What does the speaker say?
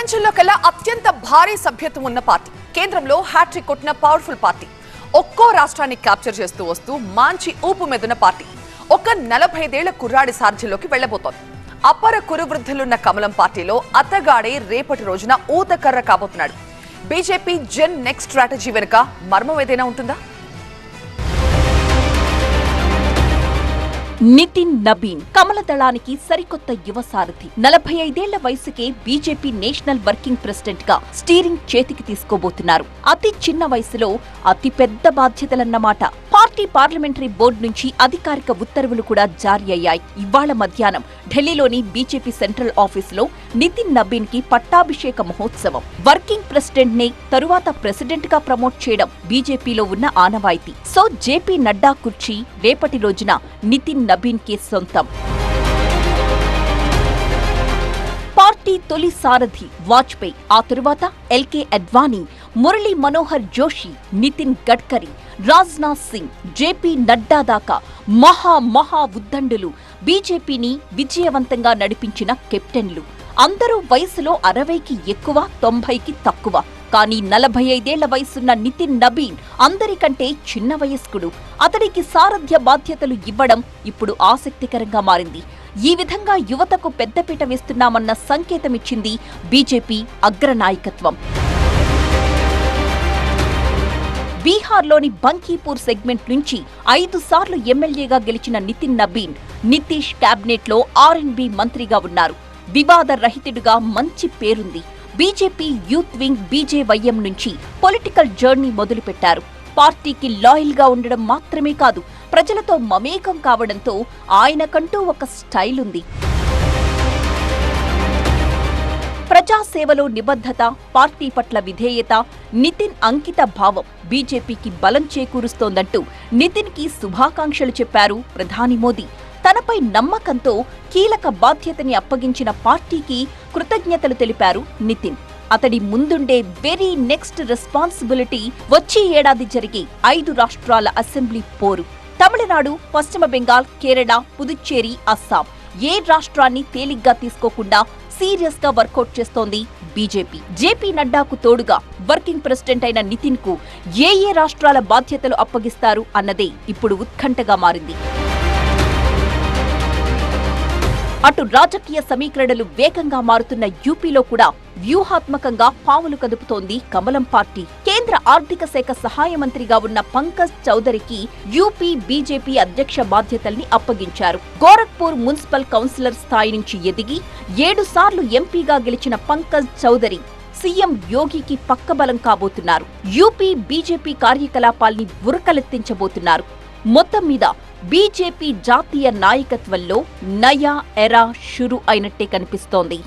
ప్రపంచంలో కల్లా అత్యంత భారీ సభ్యత్వం ఉన్న పార్టీ. కేంద్రంలో హ్యాట్రిక్ కొట్టిన పవర్ఫుల్ పార్టీ. ఒక్కో రాష్ట్రాన్ని క్యాప్చర్ చేస్తూ వస్తూ మాంచి ఊపు మెదున పార్టీ. ఒక నలభైదేళ్ళ కుర్రాడి సారథ్యంలోకి వెళ్ళబోతోంది అపర కురువృద్ధులున్న కమలం పార్టీలో అతగాడే రేపటి రోజున ఊతకర్ర కాబోతున్నాడు. బీజేపీ జెన్ నెక్స్ట్ స్ట్రాటజీ వెనుక మర్మం ఏదైనా ఉంటుందా? నితిన్ నబీన్ కమల దళానికి సరికొత్త యువ సారథి నలభై ఐదేళ్ళ వయసుకే బీజేపీ నేషనల్ వర్కింగ్ ప్రెసిడెంట్గా స్టీరింగ్ చేతికి తీసుకోబోతున్నారు. అతి చిన్న వయసులో అతి పెద్ద బాధ్యతలన్నమాట. పార్టీ పార్లమెంటరీ బోర్డు నుంచి అధికారిక ఉత్తర్వులు కూడా జారీ అయ్యాయి. ఇవాళ మధ్యాహ్నం ఢిల్లీలోని బీజేపీ సెంట్రల్ ఆఫీసులో నితిన్ నబీన్కి పట్టాభిషేక మహోత్సవం. వర్కింగ్ ప్రెసిడెంట్ నే తరువాత ప్రెసిడెంట్గా ప్రమోట్ చేయడం బీజేపీలో ఉన్న ఆనవాయితీ. సో జేపీ నడ్డా కుర్చీ రేపటి రోజున నితిన్ నబీన్కి సొంతం. పార్టీ తొలి సారథి వాజ్పేయి ఆ తరువాత L K Advani Murali Manohar Joshi Nitin Gadkari Rajnath Singh J P Nadda దాకా మహా మహా ఉద్దండులు బీజేపీని విజయవంతంగా నడిపించిన కెప్టెన్లు. అందరూ వయసులో అరవైకి ఎక్కువ తొంభైకి తక్కువ. కానీ నలభై ఐదేళ్ళ వయసున్న నితిన్ నబీన్ అందరికంటే చిన్న వయస్కుడు. అతడికి సారథ్య బాధ్యతలు ఇవ్వడం ఇప్పుడు ఆసక్తికరంగా మారింది. ఈ విధంగా యువతకు పెద్దపీట వేస్తున్నామన్న సంకేతమిచ్చింది బీజేపీ అగ్రనాయకత్వం. బీహార్లోని బంకీపూర్ సెగ్మెంట్ నుంచి ఐదు సార్లు ఎమ్మెల్యేగా గెలిచిన నితిన్ నబీన్ నితీష్ క్యాబినెట్లో ఆర్ఎన్బి మంత్రిగా ఉన్నారు. వివాద రహితుడిగా మంచి పేరుంది. బీజేపీ యూత్ వింగ్ బీజేవైఎం నుంచి పొలిటికల్ జర్నీ మొదలుపెట్టారు. పార్టీకి లాయల్గా ఉండడం మాత్రమే కాదు ప్రజలతో మమేకం కావడంతో ఆయనకంటూ ఒక స్టైల్ ఉంది ప్రజాసేవలో నిబద్ధత పార్టీ పట్ల విధేయత నితిన్ అంకిత భావం బీజేపీకి బలం చేకూరుస్తోందంటూ నితిన్కి శుభాకాంక్షలు చెప్పారు ప్రధాని మోదీ. తనపై నమ్మకంతో కీలక బాధ్యతని అప్పగించిన పార్టీకి కృతజ్ఞతలు తెలిపారు నితిన్. అతడి ముందుండే వెరీ నెక్స్ట్ రెస్పాన్సిబిలిటీ వచ్చే ఏడాది జరిగే ఐదు రాష్ట్రాల అసెంబ్లీ పోరు. తమిళనాడు పశ్చిమ బెంగాల్ కేరళ పుదుచ్చేరి అస్సాం. ఏ రాష్ట్రాన్ని తేలిగ్గా తీసుకోకుండా సీరియస్గా వర్కౌట్ చేస్తోంది బీజేపీ. జేపీ నడ్డాకు తోడుగా వర్కింగ్ ప్రెసిడెంట్ అయిన నితిన్కు ఏ ఏ రాష్ట్రాల బాధ్యతలు అప్పగిస్తారు అన్నదే ఇప్పుడు ఉత్కంఠగా మారింది. అటు రాజకీయ సమీకరణలు వేగంగా మారుతున్న యూపీలో కూడా వ్యూహాత్మకంగా పావులు కదుపుతోంది కమలం పార్టీ. కేంద్ర ఆర్థిక శాఖ సహాయ మంత్రిగా ఉన్న పంకజ్ చౌదరికి యూపీ బీజేపీ అధ్యక్ష బాధ్యతల్ని అప్పగించారు. గోరఖ్పూర్ మున్సిపల్ కౌన్సిలర్ స్థాయి నుంచి ఎదిగి ఏడు సార్లు ఎంపీగా గెలిచిన పంకజ్ చౌదరి సీఎం యోగికి పక్కబలం కాబోతున్నారు. యూపీ బీజేపీ కార్యకలాపాల్ని ఉరకలెత్తించబోతున్నారు. మొత్తం మీద బీజేపీ జాతీయ నాయకత్వంలో నయా ఎరా షురు అయినట్టే కనిపిస్తోంది.